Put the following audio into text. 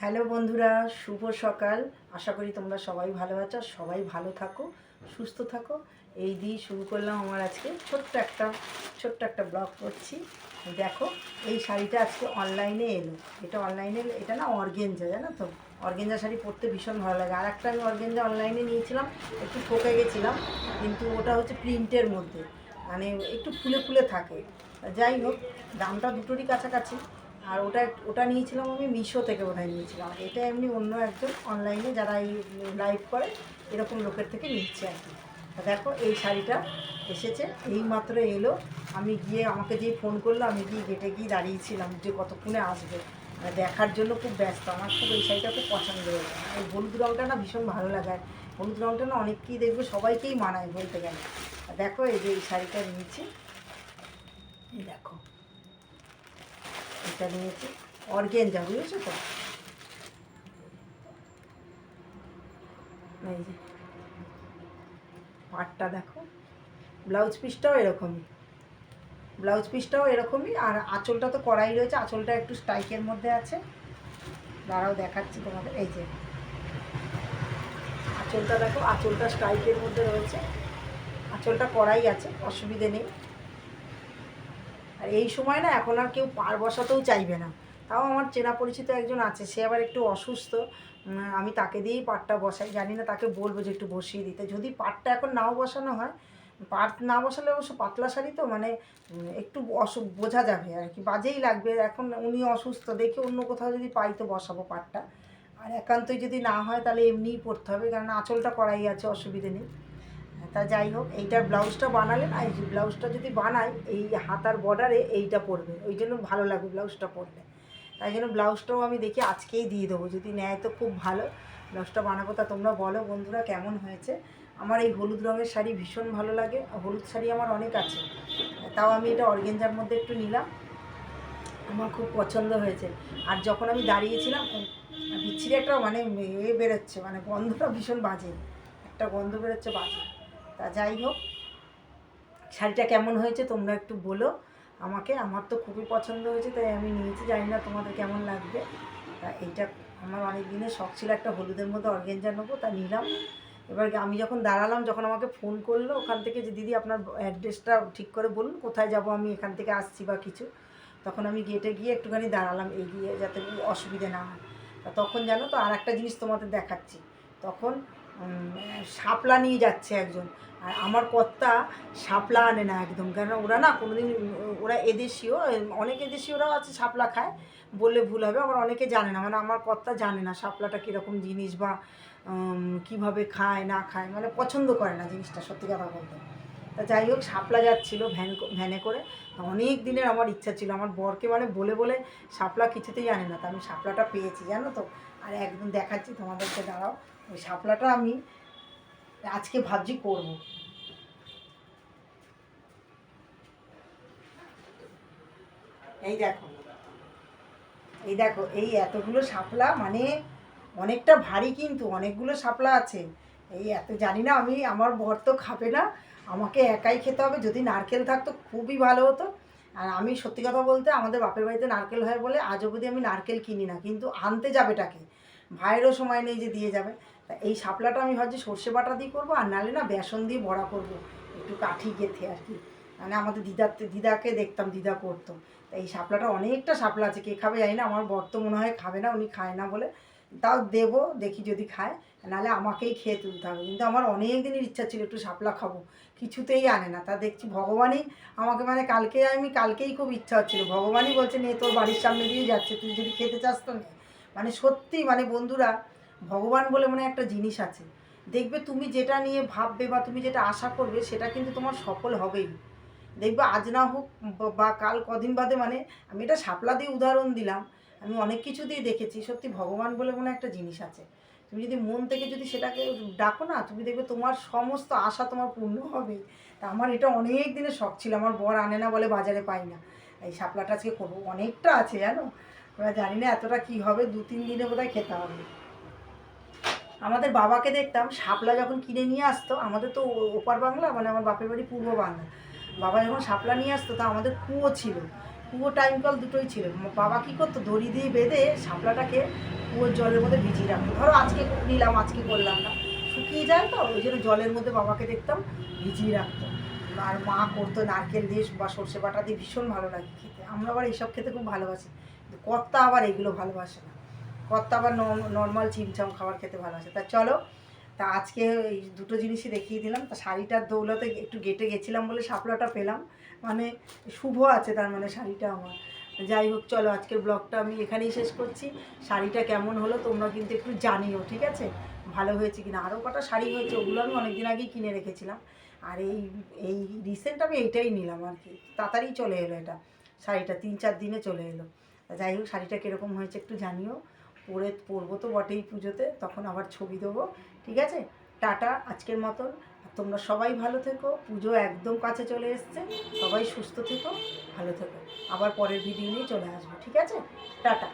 Hello বন্ধুরা, শুভ সকাল। আশা করি তোমরা সবাই ভালো আছো সবাই ভালো থাকো, সুস্থ থাকো। এই দিয়ে শুরু করলাম আমার আজকে ছোট্ট একটা ছোট্ট একটা ব্লগ করছি। দেখো, এই শাড়িটা আজকে অনলাইনে এলো। এটা অনলাইনে এটা না অর্গেঞ্জা, জানো তো? অর্গেঞ্জা শাড়ি পরতে ভীষণ ভালো লাগে। আর একটা আমি অর্গেঞ্জা অনলাইনে নিয়েছিলাম, একটু ঠকে গেছিলাম, কিন্তু ওটা হচ্ছে প্রিন্টের মধ্যে। মানে একটু ফুলে ফুলে থাকে। যাই হোক, দামটা দুটোরই কাছাকাছি। আর ওটা ওটা নিয়েছিলাম আমি মিশো থেকে বোধহয় নিয়েছিলাম। এটা এমনি অন্য একজন অনলাইনে যারা এই লাইভ করে, এরকম লোকের থেকে নিচ্ছে আর কি। দেখো, এই শাড়িটা এসেছে। এই মাত্র এলো। আমি গিয়ে আমাকে যেই ফোন করল, আমি গিয়ে গেটে গিয়ে দাঁড়িয়েছিলাম যে কতক্ষণে আসবে। মানে দেখার জন্য খুব ব্যস্ত। আমার খুব এই শাড়িটা খুব পছন্দ হয়েছে। এই হলুদ রঙটা না ভীষণ ভালো লাগে। আর হলুদ রঙটা না অনেককেই দেখবে, সবাইকেই মানায় বলতে গেলে। দেখো, এই যে এই শাড়িটা নিয়েছি। দেখো। এটা নিয়েছি। অর্গেঞ্জা, বুঝেছ তো? এই যে। পাটটা দেখো। ব্লাউজ পিসটাও এরকমই। ব্লাউজ পিসটাও এরকমই। আর আঁচলটা তো কড়াই রয়েছে। আঁচলটা একটু স্ট্রাইকের মধ্যে আছে। দাঁড়াও, দেখাচ্ছি তোমাদের। এই যে। আঁচলটা দেখো। আঁচলটা স্ট্রাইকের মধ্যে রয়েছে। আঁচলটা কড়াই আছে। অসুবিধে নেই। এই সময় না এখন আর কেউ পার বসাতেও চাইবে না। তাও আমার চেনা পরিচিত একজন আছে, সে আবার একটু অসুস্থ। আমি তাকে দিয়েই পাটটা বসাই। জানি না তাকে বলব যে একটু বসিয়ে দিতে। যদি পাটটা এখন নাও বসানো হয় পাট না বসালে অবশ্য পাতলা শাড়ি তো মানে একটু অসু, বোঝা যাবে আর কি। বাজেই লাগবে। এখন উনি অসুস্থ, দেখে অন্য কোথাও যদি পাই তো বসাবো পাটটা আর একান্তই যদি না হয় তাহলে এমনিই পড়তে হবে, কারণ আঁচলটা করাই আছে, অসুবিধে নেই। তা যাই হোক, এইটার ব্লাউজটা বানালে না এই ব্লাউজটা যদি বানাই এই হাতার বর্ডারে এইটা পরবে। ওই জন্য ভালো লাগবে ব্লাউজটা পরলে। তাই জন্য ব্লাউজটাও আমি দেখি আজকেই দিয়ে দেবো। যদি নেয় তো খুব ভালো। ব্লাউজটা বানাবো তা তোমরা বলো বন্ধুরা কেমন হয়েছে? আমার এই হলুদ রঙের শাড়ি ভীষণ ভালো লাগে। হলুদ শাড়ি আমার অনেক আছে। তাও আমি এটা অর্গেঞ্জার মধ্যে একটু নিলাম। আমার খুব পছন্দ হয়েছে। আর যখন আমি দাঁড়িয়েছিলাম, বিচ্ছিরি একটা মানে এ বেরোচ্ছে। মানে গন্ধটা ভীষণ বাজে। একটা গন্ধ বেরোচ্ছে বাজে। তা যাই হোক, শাড়িটা কেমন হয়েছে তোমরা একটু বলো আমাকে। আমার তো খুবই পছন্দ হয়েছে, তাই আমি নিয়েছি, জানি না তোমাদের কেমন লাগবে। তা এইটা আমার অনেক দিনের শখ ছিল একটা হলুদের মধ্যে অর্গেঞ্জা নেব, তা নিলাম। এবার আমি যখন দাঁড়ালাম, যখন আমাকে ফোন করল, ওখান থেকে যে দিদি আপনার অ্যাড্রেসটা ঠিক করে বলুন, কোথায় যাব আমি, এখান থেকে আসছি বা কিছু, তখন আমি গেটে গিয়ে একটুখানি দাঁড়ালাম, এগিয়ে যাতে অসুবিধে না হয়। তা তখন জানো তো আর একটা জিনিস তোমাদের দেখাচ্ছি। তখন শাপলা নিয়ে যাচ্ছে একজন। আর আমার কর্তা শাপলা আনে না একদম। কেন ওরা না কোনোদিন, ওরা এদেশীয়, অনেক এদেশীয়রাও আছে শাপলা খায়, বললে ভুল হবে, আবার অনেকে জানে না। মানে আমার কর্তা জানে না শাপলাটা কীরকম জিনিস বা কীভাবে খায়, না খায়। মানে পছন্দ করে না জিনিসটা, সত্যি কথা বলতে। তা যাই হোক, শাপলা যাচ্ছিল ভ্যান ভ্যানে করে। অনেক দিনের আমার ইচ্ছা ছিল। আমার বরকে মানে বলে বলে শাপলা কিছুতেই জানে না। তা আমি শাপলাটা পেয়েছি, জানো তো? আর একদম দেখাচ্ছি তোমাদেরকে, দাঁড়াও। ওই শাপলাটা আমি আজকে ভাবছি করব। এই দেখো এই দেখো, এই এতগুলো শাপলা মানে অনেকটা ভারী কিন্তু, অনেকগুলো শাপলা আছে। এই এত, জানি না আমি, আমার বর তো খাবে না, আমাকে একাই খেতে হবে। যদি নারকেল থাকতো, খুবই ভালো হতো। আর আমি সত্যি কথা বলতে, আমাদের বাপের বাড়িতে নারকেল হয় বলে আজ অবধি আমি নারকেল কিনি না, কিন্তু আনতে যাবে টাকে ভাইয়েরও সময় নেই যে দিয়ে যাবে। তা এই শাপলাটা আমি ভাবছি সর্ষে বাটা দিয়ে করব, আর নাহলে না বেসন দিয়ে বড়া করব। একটু কাঠি গেথে আর কি। মানে আমাদের দিদার দিদাকে দেখতাম, দিদা করতো। তা এই শাপলাটা অনেকটা শাপলা আছে, কে খাবে জানি না, আমার বর তো মনে হয় খাবে না, উনি খায় না বলে। তাও দেবো, দেখি যদি খায়, নাহলে আমাকেই খেয়ে তুলতে হবে। কিন্তু আমার অনেক দিনের ইচ্ছা ছিল একটু শাপলা খাব, কিছুতেই আনে না। তা দেখছি ভগবানই আমাকে মানে কালকে আমি, কালকেই খুব ইচ্ছা হচ্ছিল। ভগবানই বলছে, নে তোর বাড়ির সামনে দিয়ে যাচ্ছে, তুই যদি খেতে চাস তো নে। মানে সত্যি মানে বন্ধুরা, ভগবান বলে মনে একটা জিনিস আছে। দেখবে তুমি যেটা নিয়ে ভাববে বা তুমি যেটা আশা করবে, সেটা কিন্তু তোমার সফল হবেই। দেখবে আজ না হোক বা- কাল কদিন বাদে মানে আমি এটা সাপলা দিয়ে উদাহরণ দিলাম, আমি অনেক কিছু দিয়ে দেখেছি, সত্যি ভগবান বলে মনে একটা জিনিস আছে। তুমি যদি মন থেকে যদি সেটাকে ডাকো না, তুমি দেখবে তোমার সমস্ত আশা তোমার পূর্ণ হবে। তা আমার এটা অনেক দিনের শখ ছিল, আমার বর আনে না বলে বাজারে পাই না। এই শাপলাটা আজকে করব, অনেকটা আছে, জানো? এবার জানি না এতটা কী হবে, দু তিন দিনে বোধহয় খেতে হবে। আমাদের বাবাকে দেখতাম, শাপলা যখন কিনে নিয়ে আসতো, আমাদের তো ওপার বাংলা মানে আমার বাপের বাড়ি পূর্ব বাংলা। বাবা যখন শাপলা নিয়ে আসতো, তা আমাদের কুয়ো ছিল। কুয়ো টাইম কল দুটোই ছিল। বাবা কী করতো, দড়ি দিয়ে বেঁধে শাপলাটাকে কুয়োর জলের মধ্যে ভিজিয়ে রাখতো। ধরো আজকে নিলাম, আজকে করলাম না। শুকিয়ে যায় তো, ওই জন্য জলের মধ্যে বাবাকে দেখতাম ভিজিয়ে রাখতো। আর মা করতো নারকেল দিয়ে বা সর্ষে বাটা দিয়ে, ভীষণ ভালো লাগে খেতে। আমরা আবার এইসব খেতে খুব ভালোবাসি। কর্তা আবার এগুলো ভালোবাসে না। কর্তা আবার নর্মাল চিমচাম খাবার খেতে ভালোবাসে। তা চলো, তা আজকে এই দুটো জিনিসই দেখিয়ে দিলাম। তা শাড়িটার দৌলতে একটু গেটে গেছিলাম বলে শাপলাটা পেলাম। মানে শুভ আছে তার মানে শাড়িটা আমার। যাই হোক, চলো আজকের ব্লগটা আমি এখানেই শেষ করছি। শাড়িটা কেমন হলো তোমরা কিন্তু একটু জানিও, ঠিক আছে? ভালো হয়েছে কিনা? আরও কটা শাড়ি হয়েছে, ওগুলো আমি অনেকদিন আগেই কিনে রেখেছিলাম। আর এই এই রিসেন্ট আমি এইটাই নিলাম আর কি। তাড়াতাড়ি চলে এলো এটা। শাড়িটা তিন, চার দিনে চলে এলো। যাই হোক, শাড়িটা কীরকম হয়েছে একটু জানিও। পরে পরবো তো বটেই পুজোতে, তখন আবার ছবি দেবো, ঠিক আছে? টাটা, আজকের মতন। তোমরা সবাই ভালো থেকো, পুজো একদম কাছে চলে এসছে, সবাই সুস্থ থেকো, ভালো থেকো। আবার পরের ভিডিও নিয়ে চলে আসব, ঠিক আছে? টাটা।